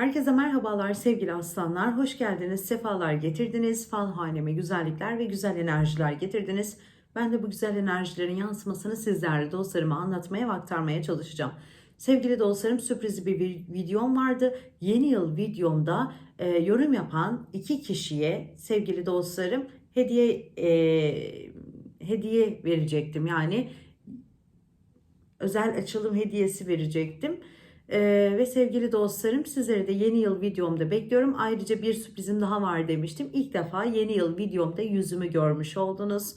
Herkese merhabalar sevgili aslanlar. Hoş geldiniz, sefalar getirdiniz. Fal haneme güzellikler ve güzel enerjiler getirdiniz. Ben de bu güzel enerjilerin yansımasını sizlerle dostlarıma anlatmaya ve aktarmaya çalışacağım. Sevgili dostlarım sürpriz bir vi- videom vardı. Yeni yıl videomda e, yorum yapan iki kişiye sevgili dostlarım hediye e, hediye verecektim. Yani özel açılım hediyesi verecektim. Ee, ve sevgili dostlarım sizleri de yeni yıl videomda bekliyorum. Ayrıca bir sürprizim daha var demiştim. İlk defa yeni yıl videomda yüzümü görmüş oldunuz.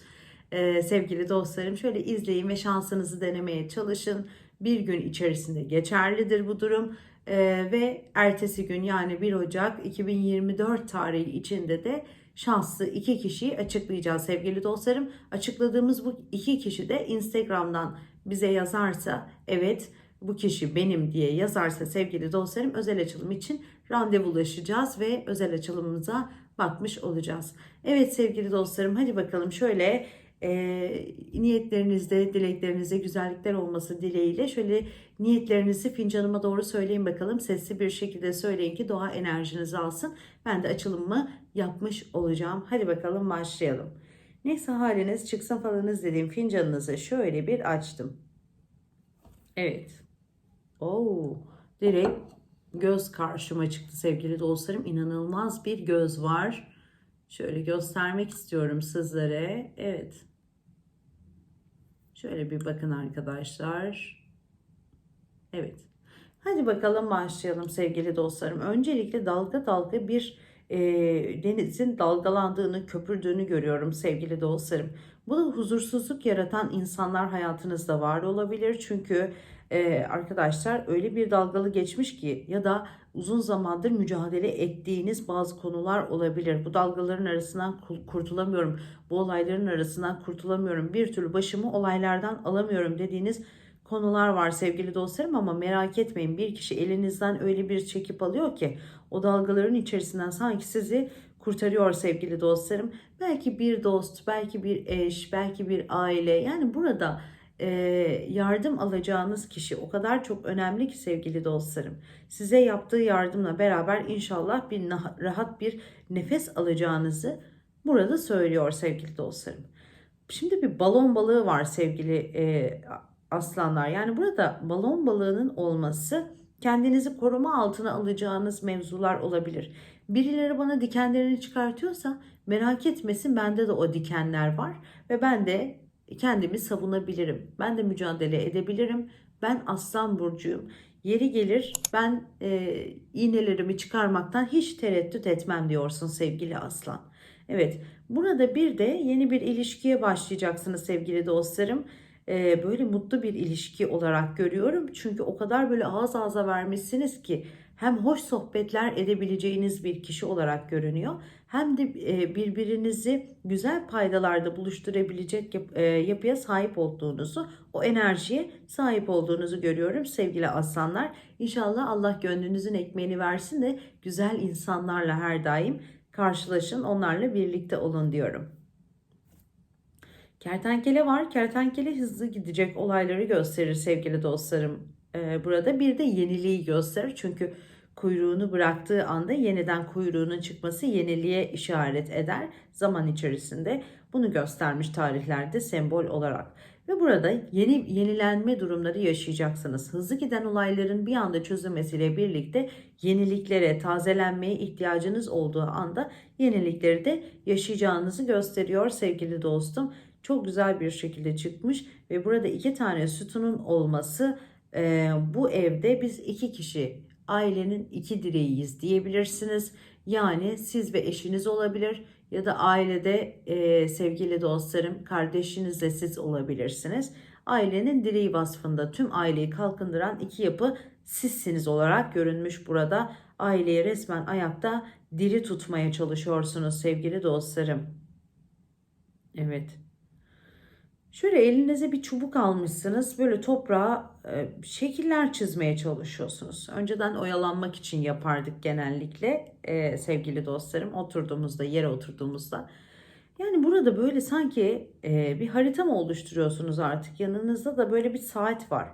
Ee, sevgili dostlarım şöyle izleyin ve şansınızı denemeye çalışın. Bir gün içerisinde geçerlidir bu durum. Ee, ve ertesi gün yani 1 Ocak 2024 tarihi içinde de şanslı iki kişiyi açıklayacağız sevgili dostlarım. Açıkladığımız bu iki kişi de Instagram'dan bize yazarsa evet bu kişi benim diye yazarsa sevgili dostlarım özel açılım için randevulaşacağız ve özel açılımımıza bakmış olacağız. Evet sevgili dostlarım hadi bakalım şöyle e, niyetlerinizde, dileklerinizde güzellikler olması dileğiyle şöyle niyetlerinizi fincanıma doğru söyleyin bakalım. Sesli bir şekilde söyleyin ki doğa enerjinizi alsın. Ben de açılımımı yapmış olacağım. Hadi bakalım başlayalım. Neyse haliniz çıksın falanız dediğim fincanınızı şöyle bir açtım. Evet. Oo, direkt göz karşıma çıktı sevgili dostlarım. İnanılmaz bir göz var. Şöyle göstermek istiyorum sizlere. Evet. Şöyle bir bakın arkadaşlar. Evet. Hadi bakalım başlayalım sevgili dostlarım. Öncelikle dalga dalga bir e, denizin dalgalandığını, köpürdüğünü görüyorum sevgili dostlarım. Bu da huzursuzluk yaratan insanlar hayatınızda var olabilir. Çünkü e, arkadaşlar öyle bir dalgalı geçmiş ki ya da uzun zamandır mücadele ettiğiniz bazı konular olabilir. Bu dalgaların arasından kurtulamıyorum, bu olayların arasından kurtulamıyorum, bir türlü başımı olaylardan alamıyorum dediğiniz konular var sevgili dostlarım ama merak etmeyin bir kişi elinizden öyle bir çekip alıyor ki o dalgaların içerisinden sanki sizi kurtarıyor sevgili dostlarım. Belki bir dost, belki bir eş, belki bir aile yani burada e, yardım alacağınız kişi o kadar çok önemli ki sevgili dostlarım. Size yaptığı yardımla beraber inşallah bir rahat bir nefes alacağınızı burada söylüyor sevgili dostlarım. Şimdi bir balon balığı var sevgili e, aslanlar. Yani burada balon balığının olması kendinizi koruma altına alacağınız mevzular olabilir. Birileri bana dikenlerini çıkartıyorsa merak etmesin bende de o dikenler var ve ben de kendimi savunabilirim. Ben de mücadele edebilirim. Ben aslan burcuyum. Yeri gelir ben e, iğnelerimi çıkarmaktan hiç tereddüt etmem diyorsun sevgili aslan. Evet burada bir de yeni bir ilişkiye başlayacaksınız sevgili dostlarım e, böyle mutlu bir ilişki olarak görüyorum. Çünkü o kadar böyle ağız ağza vermişsiniz ki hem hoş sohbetler edebileceğiniz bir kişi olarak görünüyor. Hem de e, birbirinizi güzel paydalarda buluşturabilecek e, yapıya sahip olduğunuzu, o enerjiye sahip olduğunuzu görüyorum sevgili aslanlar. İnşallah Allah gönlünüzün ekmeğini versin de güzel insanlarla her daim karşılaşın, onlarla birlikte olun diyorum. Kertenkele var. Kertenkele hızlı gidecek olayları gösterir sevgili dostlarım. Ee, burada bir de yeniliği gösterir. Çünkü kuyruğunu bıraktığı anda yeniden kuyruğunun çıkması yeniliğe işaret eder zaman içerisinde. Bunu göstermiş tarihlerde sembol olarak. Ve burada yeni yenilenme durumları yaşayacaksınız. Hızlı giden olayların bir anda çözülmesiyle birlikte yeniliklere, tazelenmeye ihtiyacınız olduğu anda yenilikleri de yaşayacağınızı gösteriyor sevgili dostum çok güzel bir şekilde çıkmış ve burada iki tane sütunun olması e, bu evde biz iki kişi ailenin iki direğiyiz diyebilirsiniz. Yani siz ve eşiniz olabilir ya da ailede e, sevgili dostlarım kardeşinizle siz olabilirsiniz. Ailenin direği vasfında tüm aileyi kalkındıran iki yapı sizsiniz olarak görünmüş burada. Aileyi resmen ayakta diri tutmaya çalışıyorsunuz sevgili dostlarım. Evet. Şöyle elinize bir çubuk almışsınız. Böyle toprağa e, şekiller çizmeye çalışıyorsunuz. Önceden oyalanmak için yapardık genellikle e, sevgili dostlarım. Oturduğumuzda, yere oturduğumuzda. Yani burada böyle sanki e, bir harita mı oluşturuyorsunuz artık? Yanınızda da böyle bir saat var.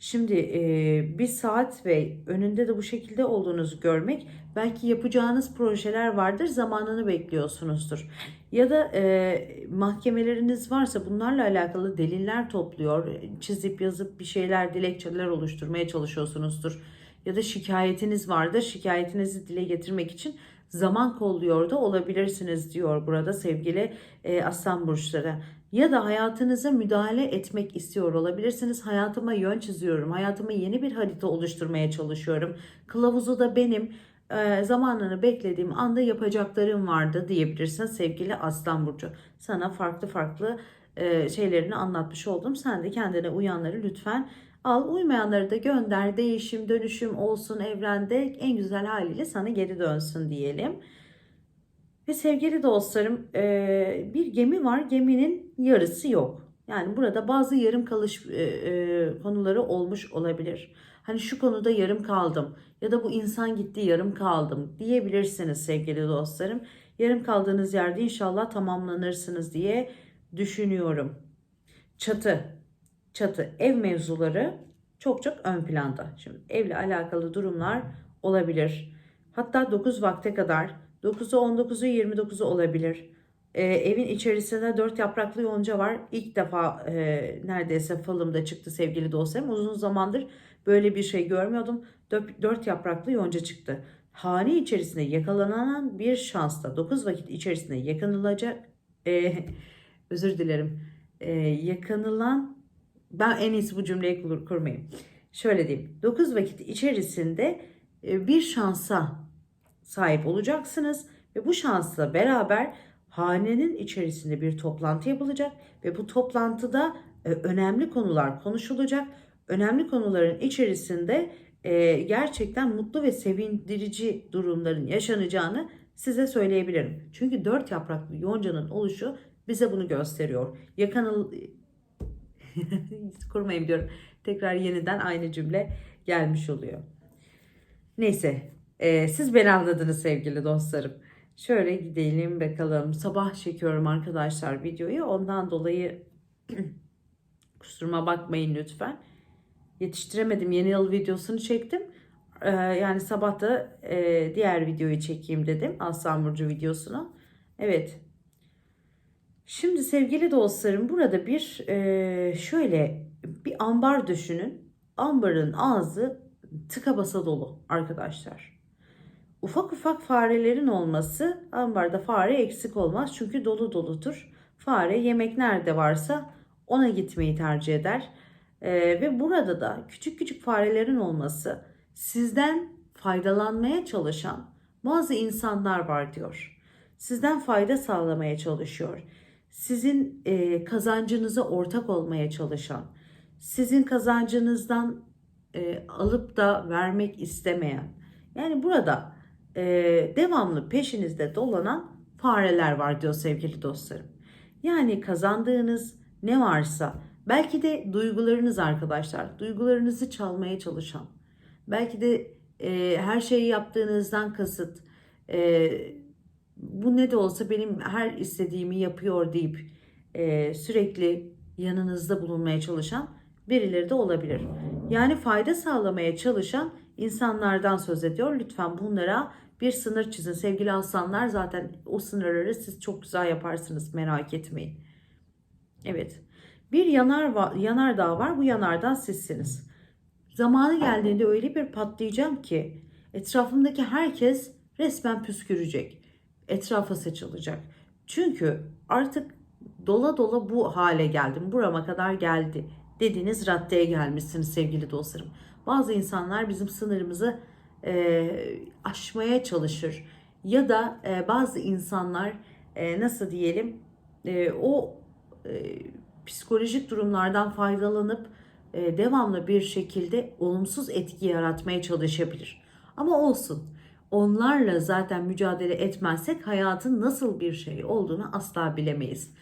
Şimdi e, bir saat ve önünde de bu şekilde olduğunuzu görmek belki yapacağınız projeler vardır zamanını bekliyorsunuzdur. Ya da e, mahkemeleriniz varsa bunlarla alakalı deliller topluyor, çizip yazıp bir şeyler, dilekçeler oluşturmaya çalışıyorsunuzdur. Ya da şikayetiniz vardır, şikayetinizi dile getirmek için zaman kolluyor da olabilirsiniz diyor burada sevgili e, aslan burçları. Ya da hayatınıza müdahale etmek istiyor olabilirsiniz. Hayatıma yön çiziyorum. Hayatıma yeni bir harita oluşturmaya çalışıyorum. Kılavuzu da benim. E, zamanını beklediğim anda yapacaklarım vardı diyebilirsiniz sevgili Aslan Burcu. Sana farklı farklı e, şeylerini anlatmış oldum. Sen de kendine uyanları lütfen al. Uymayanları da gönder. Değişim, dönüşüm olsun evrende en güzel haliyle sana geri dönsün diyelim. Ve sevgili dostlarım e, bir gemi var. Geminin yarısı yok. Yani burada bazı yarım kalış e, e, konuları olmuş olabilir. Hani şu konuda yarım kaldım ya da bu insan gitti yarım kaldım diyebilirsiniz sevgili dostlarım. Yarım kaldığınız yerde inşallah tamamlanırsınız diye düşünüyorum. Çatı, çatı, ev mevzuları çok çok ön planda. Şimdi evle alakalı durumlar olabilir. Hatta 9 vakte kadar 9'u 19'u 29'u olabilir. Ee, evin içerisinde 4 yapraklı yonca var. İlk defa e, neredeyse falımda çıktı sevgili dostlarım. Uzun zamandır böyle bir şey görmüyordum. 4 yapraklı yonca çıktı. Hane içerisinde yakalanan bir şansla 9 vakit içerisinde yakınılacak e, özür dilerim e, yakınılan ben en iyisi bu cümleyi kur, kurmayayım. Şöyle diyeyim 9 vakit içerisinde e, bir şansa sahip olacaksınız ve bu şansla beraber hanenin içerisinde bir toplantı yapılacak ve bu toplantıda e, önemli konular konuşulacak. Önemli konuların içerisinde e, gerçekten mutlu ve sevindirici durumların yaşanacağını size söyleyebilirim. Çünkü dört yapraklı yoncanın oluşu bize bunu gösteriyor. Yakanıl kurmayayım diyorum. Tekrar yeniden aynı cümle gelmiş oluyor. Neyse ee, siz beni anladınız sevgili dostlarım. Şöyle gidelim bakalım. Sabah çekiyorum arkadaşlar videoyu. Ondan dolayı kusuruma bakmayın lütfen. Yetiştiremedim. Yeni yıl videosunu çektim. Ee, yani sabah da e, diğer videoyu çekeyim dedim. Aslan Burcu videosunu. Evet. Şimdi sevgili dostlarım burada bir e, şöyle bir ambar düşünün. Ambarın ağzı tıka basa dolu arkadaşlar. Ufak ufak farelerin olması ambarda fare eksik olmaz çünkü dolu doludur. Fare yemek nerede varsa ona gitmeyi tercih eder. Ee, ve burada da küçük küçük farelerin olması sizden faydalanmaya çalışan bazı insanlar var diyor. Sizden fayda sağlamaya çalışıyor. Sizin e, kazancınıza ortak olmaya çalışan, sizin kazancınızdan e, alıp da vermek istemeyen. Yani burada e, devamlı peşinizde dolanan fareler var diyor sevgili dostlarım. Yani kazandığınız ne varsa belki de duygularınız arkadaşlar duygularınızı çalmaya çalışan belki de e, her şeyi yaptığınızdan kasıt e, bu ne de olsa benim her istediğimi yapıyor deyip e, sürekli yanınızda bulunmaya çalışan birileri de olabilir. Yani fayda sağlamaya çalışan insanlardan söz ediyor. Lütfen bunlara bir sınır çizin. Sevgili aslanlar zaten o sınırları siz çok güzel yaparsınız merak etmeyin. Evet. Bir yanar var, yanardağ var. Bu yanardağ sizsiniz. Zamanı geldiğinde öyle bir patlayacağım ki etrafımdaki herkes resmen püskürecek. Etrafa saçılacak. Çünkü artık dola dola bu hale geldim. Burama kadar geldi dediğiniz raddeye gelmişsiniz sevgili dostlarım. Bazı insanlar bizim sınırımızı e, aşmaya çalışır ya da e, bazı insanlar e, nasıl diyelim e, o e, psikolojik durumlardan faydalanıp e, devamlı bir şekilde olumsuz etki yaratmaya çalışabilir. Ama olsun. Onlarla zaten mücadele etmezsek hayatın nasıl bir şey olduğunu asla bilemeyiz.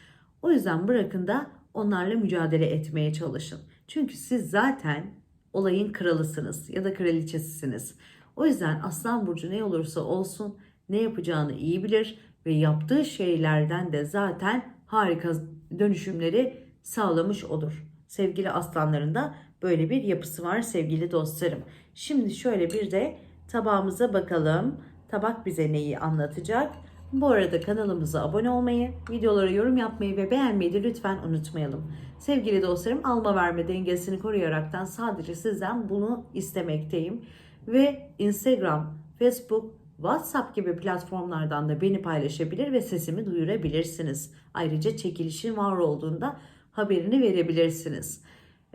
O yüzden bırakın da onlarla mücadele etmeye çalışın. Çünkü siz zaten olayın kralısınız ya da kraliçesisiniz. O yüzden Aslan Burcu ne olursa olsun ne yapacağını iyi bilir ve yaptığı şeylerden de zaten harika dönüşümleri sağlamış olur. Sevgili aslanların da böyle bir yapısı var sevgili dostlarım. Şimdi şöyle bir de tabağımıza bakalım. Tabak bize neyi anlatacak? Bu arada kanalımıza abone olmayı, videolara yorum yapmayı ve beğenmeyi de lütfen unutmayalım. Sevgili dostlarım alma verme dengesini koruyaraktan sadece sizden bunu istemekteyim. Ve Instagram, Facebook, WhatsApp gibi platformlardan da beni paylaşabilir ve sesimi duyurabilirsiniz. Ayrıca çekilişin var olduğunda haberini verebilirsiniz.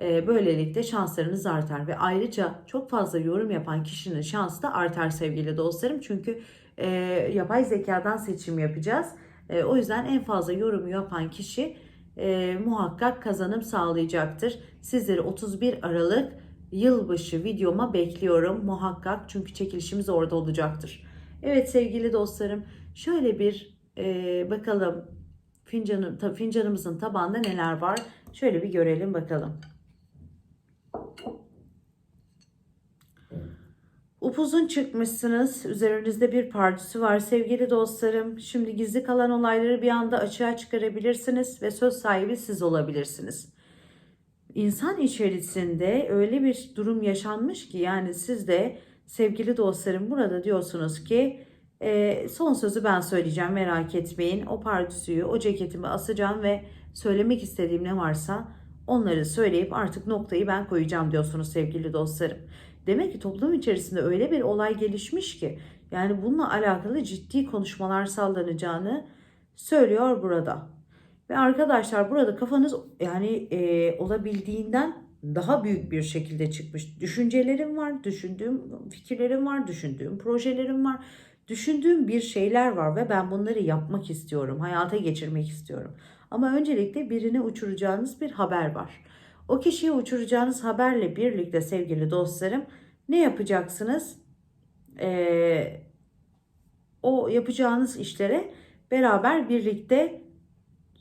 Ee, Böylelikle şanslarınız artar ve ayrıca çok fazla yorum yapan kişinin şansı da artar sevgili dostlarım. Çünkü e, yapay zekadan seçim yapacağız. E, o yüzden en fazla yorum yapan kişi e, muhakkak kazanım sağlayacaktır. Sizleri 31 Aralık yılbaşı videoma bekliyorum muhakkak çünkü çekilişimiz orada olacaktır. Evet sevgili dostlarım şöyle bir e, bakalım fincanım, ta- fincanımızın tabağında neler var şöyle bir görelim bakalım. Upuzun çıkmışsınız. Üzerinizde bir pardüsü var sevgili dostlarım. Şimdi gizli kalan olayları bir anda açığa çıkarabilirsiniz ve söz sahibi siz olabilirsiniz. İnsan içerisinde öyle bir durum yaşanmış ki yani siz de sevgili dostlarım burada diyorsunuz ki "E, son sözü ben söyleyeceğim merak etmeyin. O pardüsüyü, o ceketimi asacağım ve söylemek istediğim ne varsa onları söyleyip artık noktayı ben koyacağım diyorsunuz sevgili dostlarım. Demek ki toplum içerisinde öyle bir olay gelişmiş ki yani bununla alakalı ciddi konuşmalar sallanacağını söylüyor burada. Ve arkadaşlar burada kafanız yani e, olabildiğinden daha büyük bir şekilde çıkmış. Düşüncelerim var, düşündüğüm fikirlerim var, düşündüğüm projelerim var. Düşündüğüm bir şeyler var ve ben bunları yapmak istiyorum, hayata geçirmek istiyorum. Ama öncelikle birine uçuracağınız bir haber var. O kişiye uçuracağınız haberle birlikte sevgili dostlarım ne yapacaksınız? Ee, o yapacağınız işlere beraber birlikte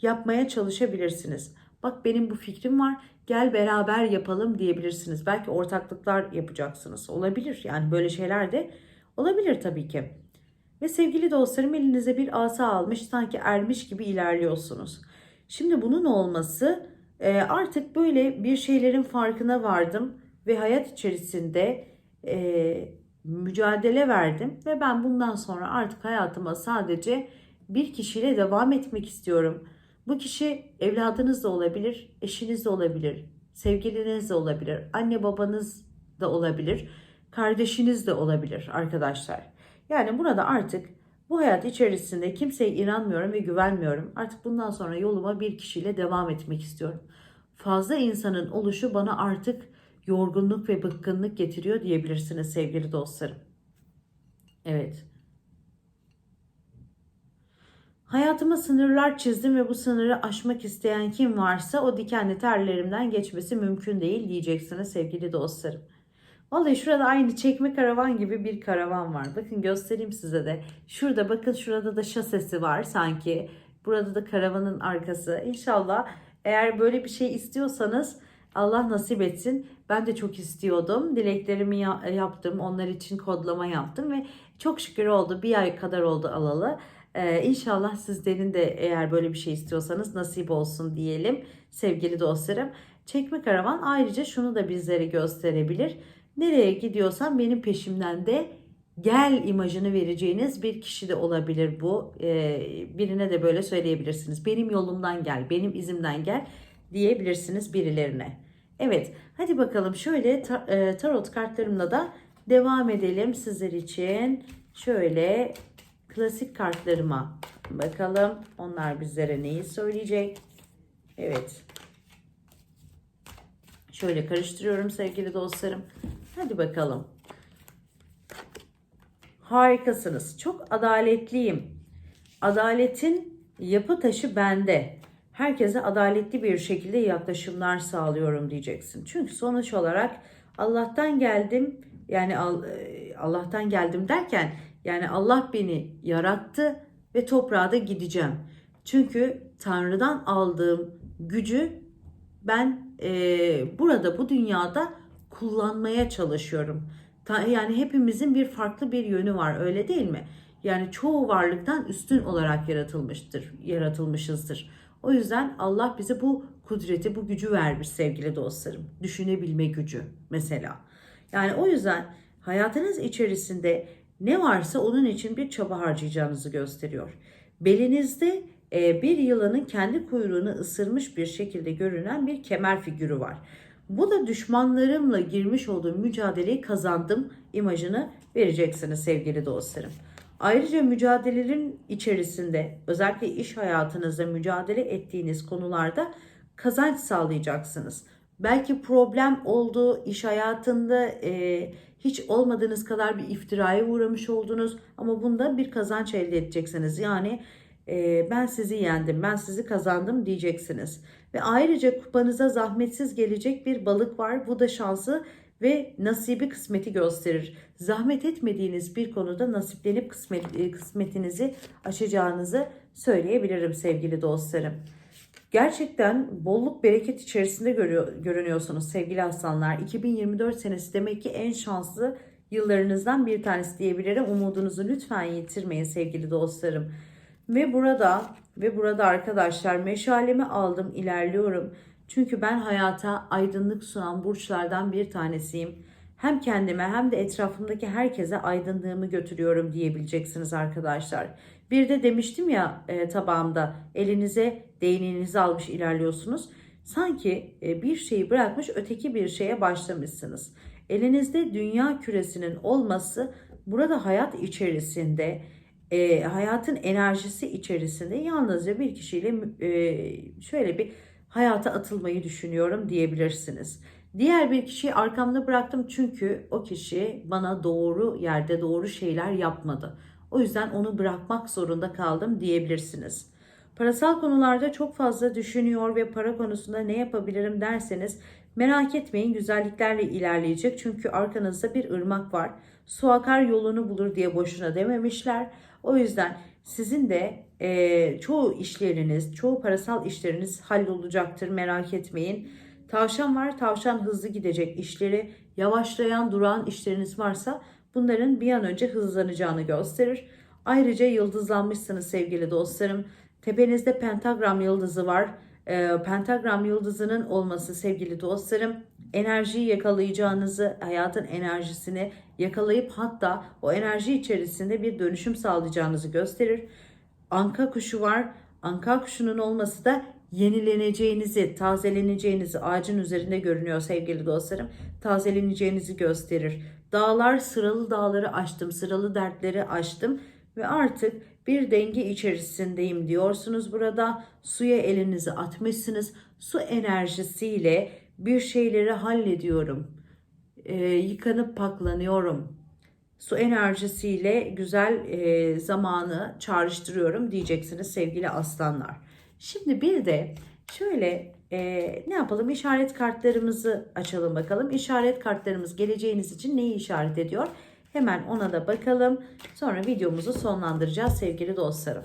yapmaya çalışabilirsiniz. Bak benim bu fikrim var. Gel beraber yapalım diyebilirsiniz. Belki ortaklıklar yapacaksınız. Olabilir. Yani böyle şeyler de olabilir tabii ki. Ve sevgili dostlarım elinize bir asa almış sanki ermiş gibi ilerliyorsunuz. Şimdi bunun olması e, artık böyle bir şeylerin farkına vardım ve hayat içerisinde e, mücadele verdim ve ben bundan sonra artık hayatıma sadece bir kişiyle devam etmek istiyorum. Bu kişi evladınız da olabilir, eşiniz de olabilir, sevgiliniz de olabilir, anne babanız da olabilir, kardeşiniz de olabilir arkadaşlar. Yani burada artık bu hayat içerisinde kimseye inanmıyorum ve güvenmiyorum. Artık bundan sonra yoluma bir kişiyle devam etmek istiyorum. Fazla insanın oluşu bana artık yorgunluk ve bıkkınlık getiriyor diyebilirsiniz sevgili dostlarım. Evet. Hayatıma sınırlar çizdim ve bu sınırı aşmak isteyen kim varsa o dikenli terlerimden geçmesi mümkün değil diyeceksiniz sevgili dostlarım. Vallahi şurada aynı çekme karavan gibi bir karavan var. Bakın göstereyim size de. Şurada bakın şurada da şasesi var sanki. Burada da karavanın arkası. İnşallah eğer böyle bir şey istiyorsanız Allah nasip etsin. Ben de çok istiyordum. Dileklerimi ya- yaptım. Onlar için kodlama yaptım ve çok şükür oldu. Bir ay kadar oldu alalı. Ee, inşallah sizlerin de eğer böyle bir şey istiyorsanız nasip olsun diyelim sevgili dostlarım. Çekme karavan ayrıca şunu da bizlere gösterebilir. Nereye gidiyorsan benim peşimden de gel imajını vereceğiniz bir kişi de olabilir bu. Ee, birine de böyle söyleyebilirsiniz. Benim yolumdan gel, benim izimden gel diyebilirsiniz birilerine. Evet, hadi bakalım şöyle ta- e, tarot kartlarımla da devam edelim sizler için. Şöyle klasik kartlarıma bakalım. Onlar bizlere neyi söyleyecek? Evet. Şöyle karıştırıyorum sevgili dostlarım. Hadi bakalım. Harikasınız. Çok adaletliyim. Adaletin yapı taşı bende. Herkese adaletli bir şekilde yaklaşımlar sağlıyorum diyeceksin. Çünkü sonuç olarak Allah'tan geldim. Yani e, Allah'tan geldim derken yani Allah beni yarattı ve toprağa da gideceğim. Çünkü Tanrı'dan aldığım gücü ben e, burada bu dünyada kullanmaya çalışıyorum. Ta- yani hepimizin bir farklı bir yönü var öyle değil mi? Yani çoğu varlıktan üstün olarak yaratılmıştır, yaratılmışızdır. O yüzden Allah bize bu kudreti, bu gücü vermiş sevgili dostlarım. Düşünebilme gücü mesela. Yani o yüzden hayatınız içerisinde ne varsa onun için bir çaba harcayacağınızı gösteriyor. Belinizde e, bir yılanın kendi kuyruğunu ısırmış bir şekilde görünen bir kemer figürü var. Bu da düşmanlarımla girmiş olduğum mücadeleyi kazandım imajını vereceksiniz sevgili dostlarım. Ayrıca mücadelelerin içerisinde özellikle iş hayatınızda mücadele ettiğiniz konularda kazanç sağlayacaksınız. Belki problem oldu iş hayatında e, hiç olmadığınız kadar bir iftiraya uğramış oldunuz ama bunda bir kazanç elde edeceksiniz. Yani e, ben sizi yendim, ben sizi kazandım diyeceksiniz. Ve ayrıca kupanıza zahmetsiz gelecek bir balık var. Bu da şansı ve nasibi kısmeti gösterir. Zahmet etmediğiniz bir konuda nasiplenip kısmet, e, kısmetinizi aşacağınızı söyleyebilirim sevgili dostlarım. Gerçekten bolluk bereket içerisinde görünüyorsunuz sevgili aslanlar. 2024 senesi demek ki en şanslı yıllarınızdan bir tanesi diyebilirim. Umudunuzu lütfen yitirmeyin sevgili dostlarım. Ve burada ve burada arkadaşlar meşalemi aldım ilerliyorum. Çünkü ben hayata aydınlık sunan burçlardan bir tanesiyim. Hem kendime hem de etrafımdaki herkese aydınlığımı götürüyorum diyebileceksiniz arkadaşlar. Bir de demiştim ya e, tabağımda elinize değneğinizi almış ilerliyorsunuz. Sanki e, bir şeyi bırakmış öteki bir şeye başlamışsınız. Elinizde dünya küresinin olması burada hayat içerisinde e, hayatın enerjisi içerisinde yalnızca bir kişiyle e, şöyle bir hayata atılmayı düşünüyorum diyebilirsiniz. Diğer bir kişiyi arkamda bıraktım çünkü o kişi bana doğru yerde doğru şeyler yapmadı. O yüzden onu bırakmak zorunda kaldım diyebilirsiniz. Parasal konularda çok fazla düşünüyor ve para konusunda ne yapabilirim derseniz merak etmeyin güzelliklerle ilerleyecek. Çünkü arkanızda bir ırmak var. Su akar yolunu bulur diye boşuna dememişler. O yüzden sizin de e, çoğu işleriniz, çoğu parasal işleriniz hallolacaktır merak etmeyin. Tavşan var, tavşan hızlı gidecek işleri, yavaşlayan, duran işleriniz varsa bunların bir an önce hızlanacağını gösterir. Ayrıca yıldızlanmışsınız sevgili dostlarım. Tepenizde pentagram yıldızı var. E, pentagram yıldızının olması sevgili dostlarım enerjiyi yakalayacağınızı, hayatın enerjisini yakalayıp hatta o enerji içerisinde bir dönüşüm sağlayacağınızı gösterir. Anka kuşu var. Anka kuşunun olması da yenileneceğinizi, tazeleneceğinizi ağacın üzerinde görünüyor sevgili dostlarım. Tazeleneceğinizi gösterir. Dağlar sıralı dağları aştım, sıralı dertleri aştım ve artık bir denge içerisindeyim diyorsunuz burada. Suya elinizi atmışsınız. Su enerjisiyle bir şeyleri hallediyorum. E, yıkanıp paklanıyorum. Su enerjisiyle güzel e, zamanı çağrıştırıyorum diyeceksiniz sevgili aslanlar. Şimdi bir de şöyle e, ne yapalım işaret kartlarımızı açalım bakalım. İşaret kartlarımız geleceğiniz için neyi işaret ediyor? Hemen ona da bakalım. Sonra videomuzu sonlandıracağız sevgili dostlarım.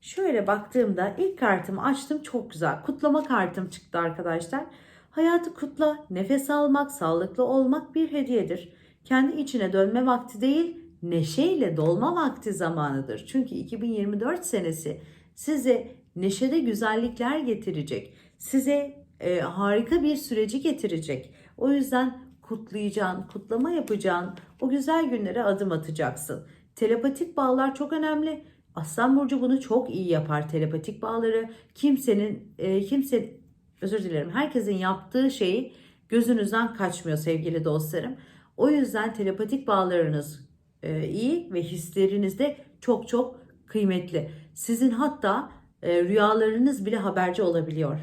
Şöyle baktığımda ilk kartımı açtım çok güzel. Kutlama kartım çıktı arkadaşlar. Hayatı kutla, nefes almak, sağlıklı olmak bir hediyedir. Kendi içine dönme vakti değil, neşeyle dolma vakti zamanıdır. Çünkü 2024 senesi size neşede güzellikler getirecek. Size e, harika bir süreci getirecek. O yüzden kutlayacaksın, kutlama yapacaksın. O güzel günlere adım atacaksın. Telepatik bağlar çok önemli. Aslan burcu bunu çok iyi yapar telepatik bağları. Kimsenin e, kimse özür dilerim. Herkesin yaptığı şeyi gözünüzden kaçmıyor sevgili dostlarım. O yüzden telepatik bağlarınız e, iyi ve hisleriniz de çok çok kıymetli. Sizin hatta e, rüyalarınız bile haberci olabiliyor.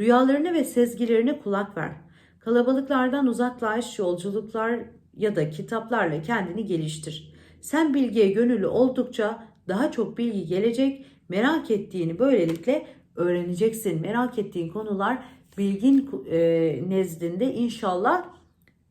Rüyalarını ve sezgilerine kulak ver. Kalabalıklardan uzaklaş, yolculuklar ya da kitaplarla kendini geliştir. Sen bilgiye gönüllü oldukça daha çok bilgi gelecek. Merak ettiğini böylelikle öğreneceksin. Merak ettiğin konular bilgin e, nezdinde inşallah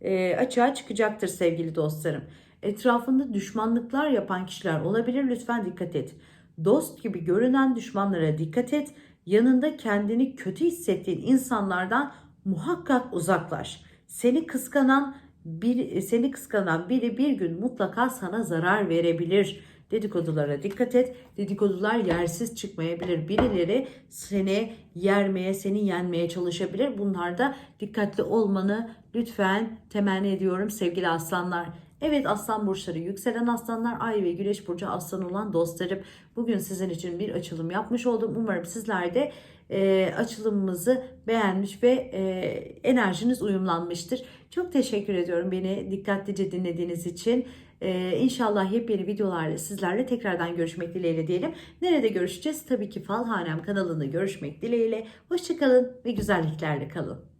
e, açığa çıkacaktır sevgili dostlarım. Etrafında düşmanlıklar yapan kişiler olabilir. Lütfen dikkat et. Dost gibi görünen düşmanlara dikkat et. Yanında kendini kötü hissettiğin insanlardan muhakkak uzaklaş. Seni kıskanan bir seni kıskanan biri bir gün mutlaka sana zarar verebilir Dedikodulara dikkat et. Dedikodular yersiz çıkmayabilir. Birileri seni yermeye, seni yenmeye çalışabilir. Bunlarda dikkatli olmanı lütfen temenni ediyorum sevgili aslanlar. Evet aslan burçları, yükselen aslanlar, ay ve güneş burcu aslan olan dostlarım. Bugün sizin için bir açılım yapmış oldum. Umarım sizler de e, açılımımızı beğenmiş ve e, enerjiniz uyumlanmıştır. Çok teşekkür ediyorum beni dikkatlice dinlediğiniz için. Ee, inşallah yepyeni videolarla sizlerle tekrardan görüşmek dileğiyle diyelim. Nerede görüşeceğiz? Tabii ki Falhanem kanalında görüşmek dileğiyle. Hoşçakalın ve güzelliklerle kalın.